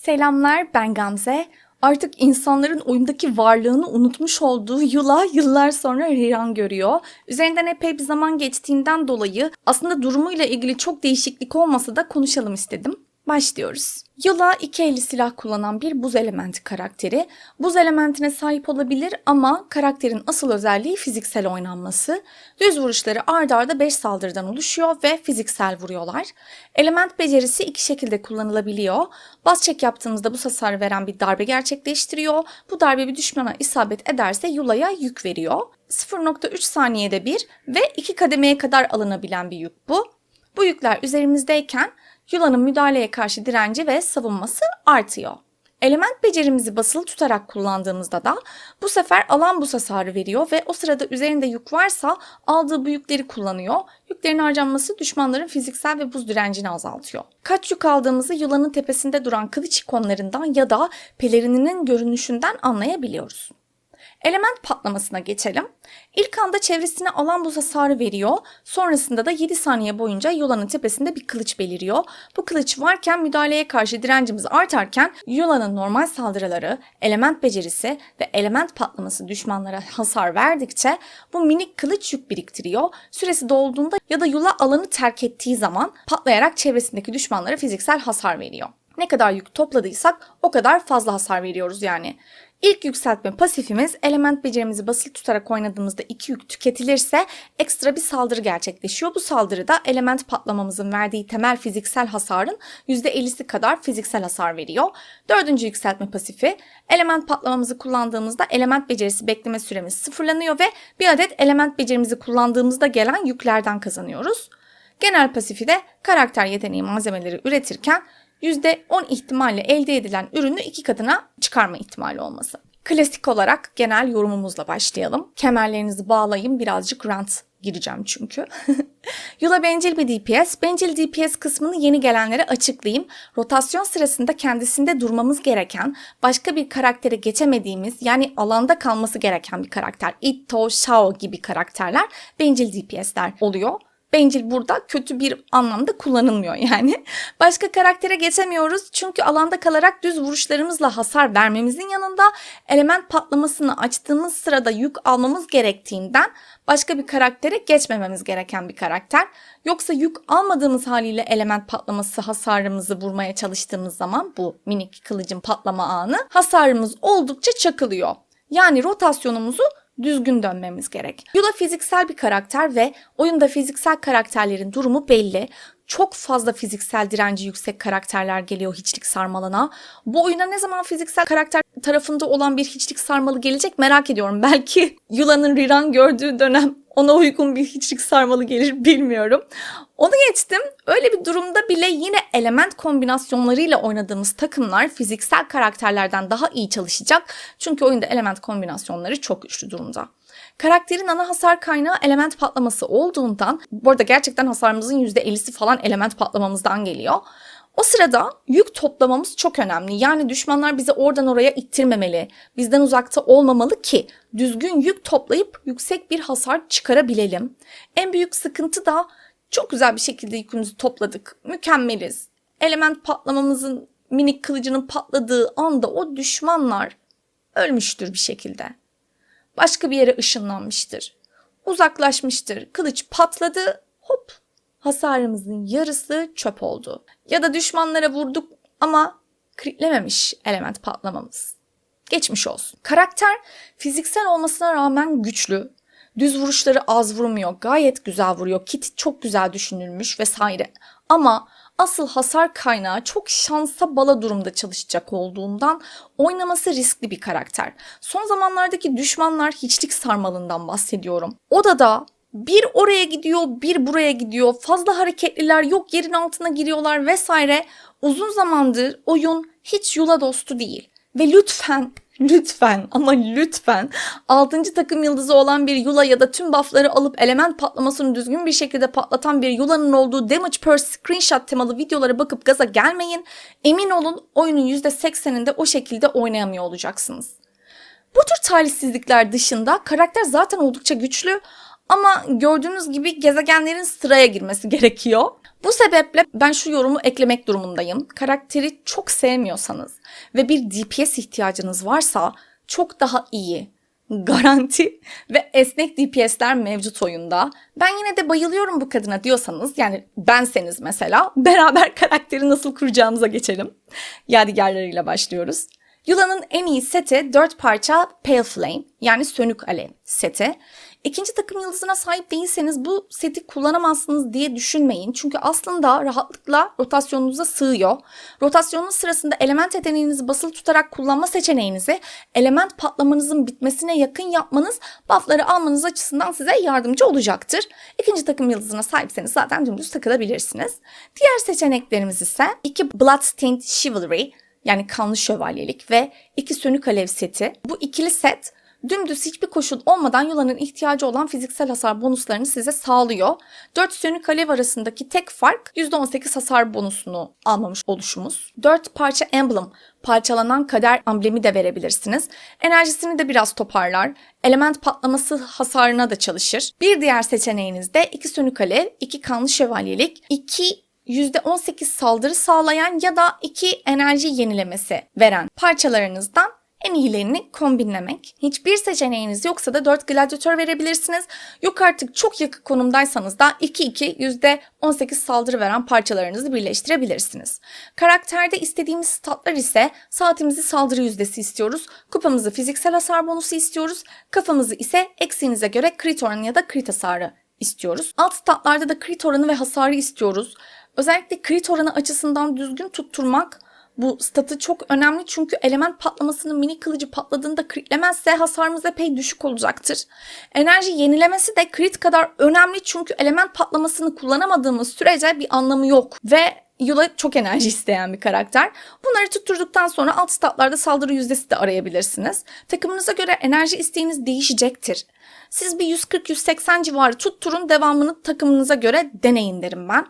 Selamlar ben Gamze. Artık insanların oyundaki varlığını unutmuş olduğu Yula yıllar sonra rerun görüyor. Üzerinden epey bir zaman geçtiğinden dolayı aslında durumuyla ilgili çok değişiklik olmasa da konuşalım istedim. Başlıyoruz. Yula iki eli silah kullanan bir buz elementi karakteri. Buz elementine sahip olabilir ama karakterin asıl özelliği fiziksel oynanması. Düz vuruşları ard arda 5 saldırıdan oluşuyor ve fiziksel vuruyorlar. Element becerisi iki şekilde kullanılabiliyor. Bas çek yaptığınızda bu hasar veren bir darbe gerçekleştiriyor. Bu darbe bir düşmana isabet ederse Yula'ya yük veriyor. 0.3 saniyede bir ve iki kademeye kadar alınabilen bir yük bu. Bu yükler üzerimizdeyken Yula'nın müdahaleye karşı direnci ve savunması artıyor. Element becerimizi basılı tutarak kullandığımızda da bu sefer alan bu hasarı veriyor ve o sırada üzerinde yük varsa aldığı bu yükleri kullanıyor. Yüklerin harcanması düşmanların fiziksel ve buz direncini azaltıyor. Kaç yük aldığımızı yılanın tepesinde duran kılıç ikonlarından ya da pelerininin görünüşünden anlayabiliyoruz. Element patlamasına geçelim. İlk anda çevresine alan buz hasarı veriyor. Sonrasında da 7 saniye boyunca Yula'nın tepesinde bir kılıç beliriyor. Bu kılıç varken müdahaleye karşı direncimiz artarken Yula'nın normal saldırıları, element becerisi ve element patlaması düşmanlara hasar verdikçe bu minik kılıç yük biriktiriyor. Süresi dolduğunda ya da Yula alanı terk ettiği zaman patlayarak çevresindeki düşmanlara fiziksel hasar veriyor. Ne kadar yük topladıysak o kadar fazla hasar veriyoruz yani. İlk yükseltme pasifimiz element becerimizi basılı tutarak oynadığımızda iki yük tüketilirse ekstra bir saldırı gerçekleşiyor. Bu saldırıda element patlamamızın verdiği temel fiziksel hasarın %50'si kadar fiziksel hasar veriyor. Dördüncü yükseltme pasifi element patlamamızı kullandığımızda element becerisi bekleme süremiz sıfırlanıyor ve bir adet element becerimizi kullandığımızda gelen yüklerden kazanıyoruz. Genel pasifi de karakter yeteneği malzemeleri üretirken %10 ihtimalle elde edilen ürünü iki katına çıkarma ihtimali olması. Klasik olarak genel yorumumuzla başlayalım. Kemerlerinizi bağlayın birazcık rant gireceğim çünkü. Yula bencil bir DPS. Bencil DPS kısmını yeni gelenlere açıklayayım. Rotasyon sırasında kendisinde durmamız gereken, başka bir karaktere geçemediğimiz yani alanda kalması gereken bir karakter. Itto, Shao gibi karakterler bencil DPS'ler oluyor. Bencil burada kötü bir anlamda kullanılmıyor yani. Başka karaktere geçemiyoruz çünkü alanda kalarak düz vuruşlarımızla hasar vermemizin yanında element patlamasını açtığımız sırada yük almamız gerektiğinden başka bir karaktere geçmememiz gereken bir karakter. Yoksa yük almadığımız haliyle element patlaması hasarımızı vurmaya çalıştığımız zaman bu minik kılıcın patlama anı hasarımız oldukça çakılıyor. Yani rotasyonumuzu düzgün dönmemiz gerek. Yula fiziksel bir karakter ve oyunda fiziksel karakterlerin durumu belli. Çok fazla fiziksel direnci yüksek karakterler geliyor hiçlik sarmalına. Bu oyuna ne zaman fiziksel karakter tarafında olan bir hiçlik sarmalı gelecek merak ediyorum. Belki Yula'nın Riran gördüğü dönem ona uygun bir hiçlik sarmalı gelir bilmiyorum. Onu geçtim. Öyle bir durumda bile yine element kombinasyonlarıyla oynadığımız takımlar fiziksel karakterlerden daha iyi çalışacak. Çünkü oyunda element kombinasyonları çok güçlü durumda. Karakterin ana hasar kaynağı element patlaması olduğundan, bu arada gerçekten hasarımızın %50'si falan element patlamamızdan geliyor. O sırada yük toplamamız çok önemli. Yani düşmanlar bizi oradan oraya ittirmemeli, bizden uzakta olmamalı ki düzgün yük toplayıp yüksek bir hasar çıkarabilelim. En büyük sıkıntı da çok güzel bir şekilde yükümüzü topladık. Mükemmeliz. Element patlamamızın minik kılıcının patladığı anda o düşmanlar ölmüştür bir şekilde. Başka bir yere ışınlanmıştır. Uzaklaşmıştır. Kılıç patladı. Hop hasarımızın yarısı çöp oldu. Ya da düşmanlara vurduk ama kritlememiş element patlamamız. Geçmiş olsun. Karakter fiziksel olmasına rağmen güçlü. Düz vuruşları az vurmuyor. Gayet güzel vuruyor. Kit çok güzel düşünülmüş vesaire. Ama asıl hasar kaynağı çok şansa bala durumda çalışacak olduğundan oynaması riskli bir karakter. Son zamanlardaki düşmanlar hiçlik sarmalından bahsediyorum. Odada bir oraya gidiyor, bir buraya gidiyor. Fazla hareketliler yok, yerin altına giriyorlar vesaire. Uzun zamandır oyun hiç yula dostu değil. Ve lütfen lütfen ama lütfen 6. takım yıldızı olan bir Yula ya da tüm buffları alıp element patlamasını düzgün bir şekilde patlatan bir Yula'nın olduğu Damage per Screenshot temalı videolara bakıp gaza gelmeyin. Emin olun oyunun %80'inde o şekilde oynayamıyor olacaksınız. Bu tür talihsizlikler dışında karakter zaten oldukça güçlü ama gördüğünüz gibi gezegenlerin sıraya girmesi gerekiyor. Bu sebeple ben şu yorumu eklemek durumundayım. Karakteri çok sevmiyorsanız ve bir DPS ihtiyacınız varsa çok daha iyi, garanti ve esnek DPS'ler mevcut oyunda. Ben yine de bayılıyorum bu kadına diyorsanız yani benseniz mesela beraber karakteri nasıl kuracağımıza geçelim. Yadigarlarıyla başlıyoruz. Yula'nın en iyi seti 4 parça Pale Flame yani sönük alev seti. İkinci takım yıldızına sahip değilseniz bu seti kullanamazsınız diye düşünmeyin. Çünkü aslında rahatlıkla rotasyonunuza sığıyor. Rotasyonun sırasında element yeteneğinizi basılı tutarak kullanma seçeneğinizi element patlamanızın bitmesine yakın yapmanız buffları almanız açısından size yardımcı olacaktır. İkinci takım yıldızına sahipseniz zaten dümdüz takılabilirsiniz. Diğer seçeneklerimiz ise iki Bloodstained Chivalry yani kanlı şövalyelik ve iki sönük alev seti. Bu ikili set dümdüz hiçbir koşul olmadan Yula'nın ihtiyacı olan fiziksel hasar bonuslarını size sağlıyor. 4 sönük alev arasındaki tek fark %18 hasar bonusunu almamış oluşumuz. 4 parça emblem, parçalanan kader amblemi de verebilirsiniz. Enerjisini de biraz toparlar. Element patlaması hasarına da çalışır. Bir diğer seçeneğiniz de 2 sönük alev, 2 kanlı şövalyelik, 2 %18 saldırı sağlayan ya da 2 enerji yenilemesi veren parçalarınızdan en iyilerini kombinlemek. Hiçbir seçeneğiniz yoksa da 4 gladyatör verebilirsiniz. Yok artık çok yakın konumdaysanız da 2-2 %18 saldırı veren parçalarınızı birleştirebilirsiniz. Karakterde istediğimiz statlar ise saatimizi saldırı yüzdesi istiyoruz. Kupamızı fiziksel hasar bonusu istiyoruz. Kafamızı ise eksiğinize göre crit oranı ya da crit hasarı istiyoruz. Alt statlarda da crit oranı ve hasarı istiyoruz. Özellikle crit oranı açısından düzgün tutturmak bu statı çok önemli çünkü element patlamasının mini kılıcı patladığında critlemezse hasarımız epey düşük olacaktır. Enerji yenilemesi de crit kadar önemli çünkü element patlamasını kullanamadığımız sürece bir anlamı yok ve Yula çok enerji isteyen bir karakter. Bunları tutturduktan sonra alt statlarda saldırı yüzdesi de arayabilirsiniz. Takımınıza göre enerji isteğiniz değişecektir. Siz bir 140-180 civarı tutturun devamını takımınıza göre deneyin derim ben.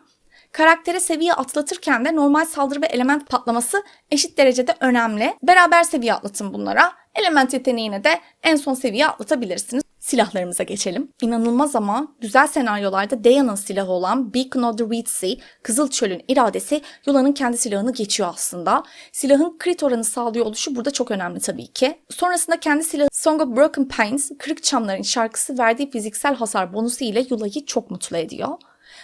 Karaktere seviye atlatırken de normal saldırı ve element patlaması eşit derecede önemli. Beraber seviye atlatın bunlara. Element yeteneğine de en son seviye atlatabilirsiniz. Silahlarımıza geçelim. İnanılmaz ama güzel senaryolarda Daya'nın silahı olan Beacon of the Red Sea, Kızıl Çöl'ün iradesi Yula'nın kendi silahını geçiyor aslında. Silahın crit oranı sağlıyor oluşu burada çok önemli tabii ki. Sonrasında kendi silahı Song of Broken Pines, Kırık Çamların şarkısı verdiği fiziksel hasar bonusu ile Yula'yı çok mutlu ediyor.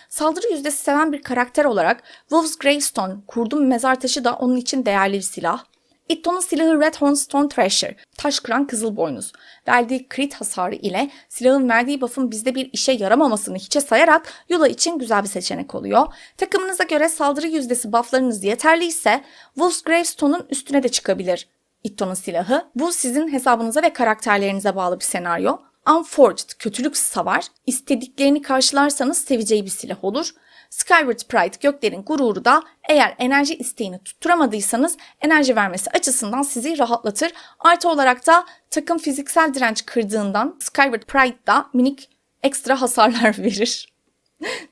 Saldırı yüzdesi seven bir karakter olarak Wolf's Gravestone, kurdum mezar taşı da onun için değerli bir silah. Itto'nun silahı Red Horn Stone Thrasher, taş kıran kızıl boynuz. Verdiği crit hasarı ile silahın verdiği buff'ın bizde bir işe yaramamasını hiçe sayarak Yula için güzel bir seçenek oluyor. Takımınıza göre saldırı yüzdesi buff'larınız yeterliyse Wolf's Gravestone'un üstüne de çıkabilir. Itto'nun silahı. Bu sizin hesabınıza ve karakterlerinize bağlı bir senaryo. Unforged, kötülük savar. İstediklerini karşılarsanız seveceği bir silah olur. Skyward Pride, göklerin gururu da eğer enerji isteğini tutturamadıysanız enerji vermesi açısından sizi rahatlatır. Artı olarak da takım fiziksel direnç kırdığından Skyward Pride da minik ekstra hasarlar verir.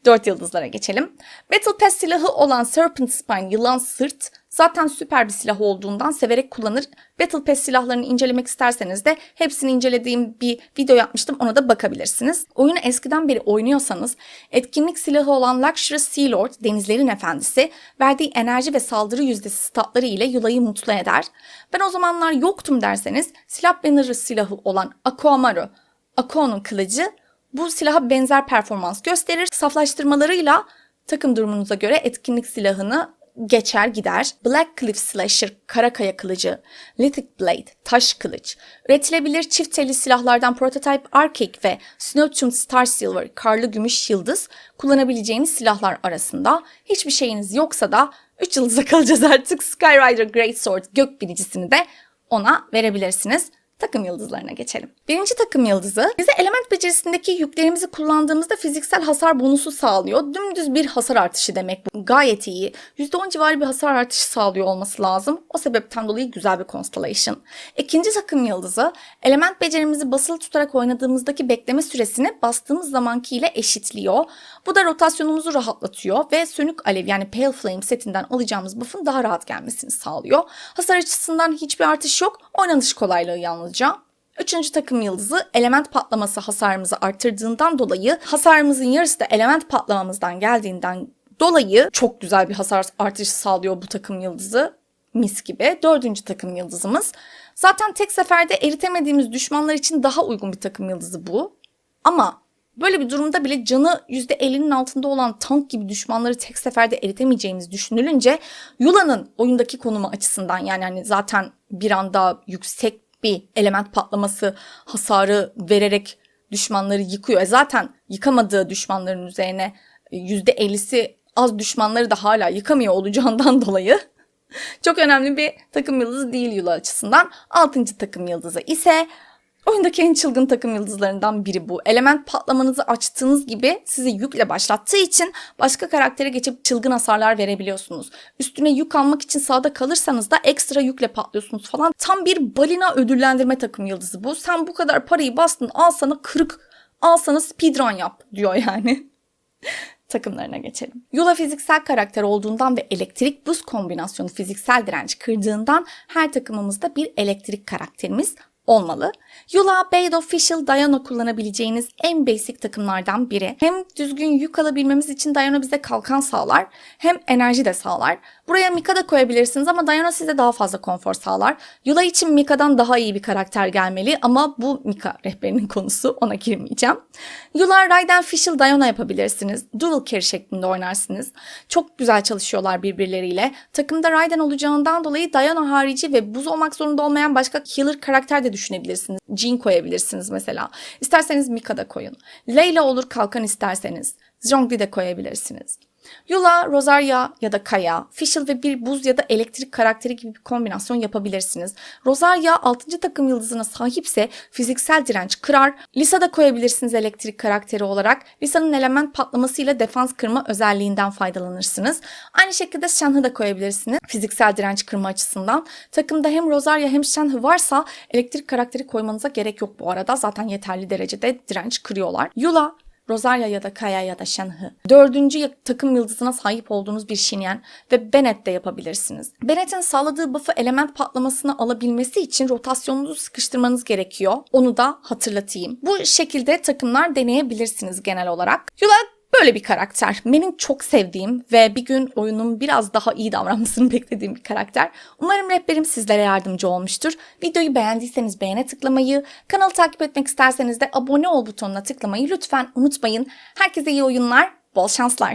4 yıldızlara geçelim. Battle Pass silahı olan Serpent Spine yılan sırt zaten süper bir silah olduğundan severek kullanır. Battle Pass silahlarını incelemek isterseniz de hepsini incelediğim bir video yapmıştım ona da bakabilirsiniz. Oyunu eskiden beri oynuyorsanız etkinlik silahı olan Luxury Sea Lord Denizlerin Efendisi verdiği enerji ve saldırı yüzdesi statları ile Yula'yı mutlu eder. Ben o zamanlar yoktum derseniz silah bannerı silahı olan Akoamaru, Ako'nun kılıcı bu silaha benzer performans gösterir. Saflaştırmalarıyla takım durumunuza göre etkinlik silahını geçer gider. Black Cliff Slasher kara kaya kılıcı, Lithic Blade taş kılıç, üretilebilir çift telli silahlardan Prototype Arcade ve Snowtune Star Silver karlı gümüş yıldız kullanabileceğiniz silahlar arasında. Hiçbir şeyiniz yoksa da 3 yıldıza kalacağız artık Skyrider Greatsword gök biricisini de ona verebilirsiniz takım yıldızlarına geçelim. Birinci takım yıldızı bize element becerisindeki yüklerimizi kullandığımızda fiziksel hasar bonusu sağlıyor. Dümdüz bir hasar artışı demek bu. Gayet iyi. %10 civarı bir hasar artışı sağlıyor olması lazım. O sebepten dolayı güzel bir constellation. İkinci takım yıldızı element becerimizi basılı tutarak oynadığımızdaki bekleme süresini bastığımız zamanki ile eşitliyor. Bu da rotasyonumuzu rahatlatıyor ve sönük alev yani Pale Flame setinden alacağımız buff'ın daha rahat gelmesini sağlıyor. Hasar açısından hiçbir artış yok. Oynanış kolaylığı yalnızca. Üçüncü takım yıldızı element patlaması hasarımızı arttırdığından dolayı hasarımızın yarısı da element patlamamızdan geldiğinden dolayı çok güzel bir hasar artışı sağlıyor bu takım yıldızı. Mis gibi. Dördüncü takım yıldızımız. Zaten tek seferde eritemediğimiz düşmanlar için daha uygun bir takım yıldızı bu. Ama böyle bir durumda bile canı %50'nin altında olan tank gibi düşmanları tek seferde eritemeyeceğimiz düşünülünce Yula'nın oyundaki konumu açısından yani hani zaten bir anda yüksek bir element patlaması hasarı vererek düşmanları yıkıyor. E zaten yıkamadığı düşmanların üzerine %50'si az düşmanları da hala yıkamıyor olacağından dolayı çok önemli bir takım yıldızı değil Yula açısından. Altıncı takım yıldızı ise oyundaki en çılgın takım yıldızlarından biri bu. Element patlamanızı açtığınız gibi sizi yükle başlattığı için başka karaktere geçip çılgın hasarlar verebiliyorsunuz. Üstüne yük almak için sağda kalırsanız da ekstra yükle patlıyorsunuz falan. Tam bir balina ödüllendirme takım yıldızı bu. Sen bu kadar parayı bastın al sana kırık al sana speedrun yap diyor yani takımlarına geçelim. Yula fiziksel karakter olduğundan ve elektrik buz kombinasyonu fiziksel direnç kırdığından her takımımızda bir elektrik karakterimiz olmalı. Yula Bade Official Diana kullanabileceğiniz en basic takımlardan biri. Hem düzgün yük alabilmemiz için Diana bize kalkan sağlar hem enerji de sağlar. Buraya Mika da koyabilirsiniz ama Diana size daha fazla konfor sağlar. Yula için Mika'dan daha iyi bir karakter gelmeli ama bu Mika rehberinin konusu ona girmeyeceğim. Yula Raiden Official Diana yapabilirsiniz. Dual carry şeklinde oynarsınız. Çok güzel çalışıyorlar birbirleriyle. Takımda Raiden olacağından dolayı Diana harici ve buz olmak zorunda olmayan başka healer karakter de düşünebilirsiniz. Jean koyabilirsiniz mesela. İsterseniz Mika da koyun. Layla olur kalkan isterseniz. Zhongli de koyabilirsiniz. Yula, Rosaria ya da Kaya, Fischl ve bir buz ya da elektrik karakteri gibi bir kombinasyon yapabilirsiniz. Rosaria 6. takım yıldızına sahipse fiziksel direnç kırar. Lisa da koyabilirsiniz elektrik karakteri olarak. Lisa'nın element patlamasıyla defans kırma özelliğinden faydalanırsınız. Aynı şekilde Shenhe da koyabilirsiniz fiziksel direnç kırma açısından. Takımda hem Rosaria hem Shenhe varsa elektrik karakteri koymanıza gerek yok bu arada. Zaten yeterli derecede direnç kırıyorlar. Yula, Rosaria ya da Kaya ya da Shenhe. Dördüncü takım yıldızına sahip olduğunuz bir Shinyan ve Bennett de yapabilirsiniz. Bennett'in sağladığı buff'ı element patlamasını alabilmesi için rotasyonunuzu sıkıştırmanız gerekiyor. Onu da hatırlatayım. Bu şekilde takımlar deneyebilirsiniz genel olarak. Yula Böyle bir karakter. Benim çok sevdiğim ve bir gün oyunun biraz daha iyi davranmasını beklediğim bir karakter. Umarım rehberim sizlere yardımcı olmuştur. Videoyu beğendiyseniz beğene tıklamayı, kanalı takip etmek isterseniz de abone ol butonuna tıklamayı lütfen unutmayın. Herkese iyi oyunlar, bol şanslar.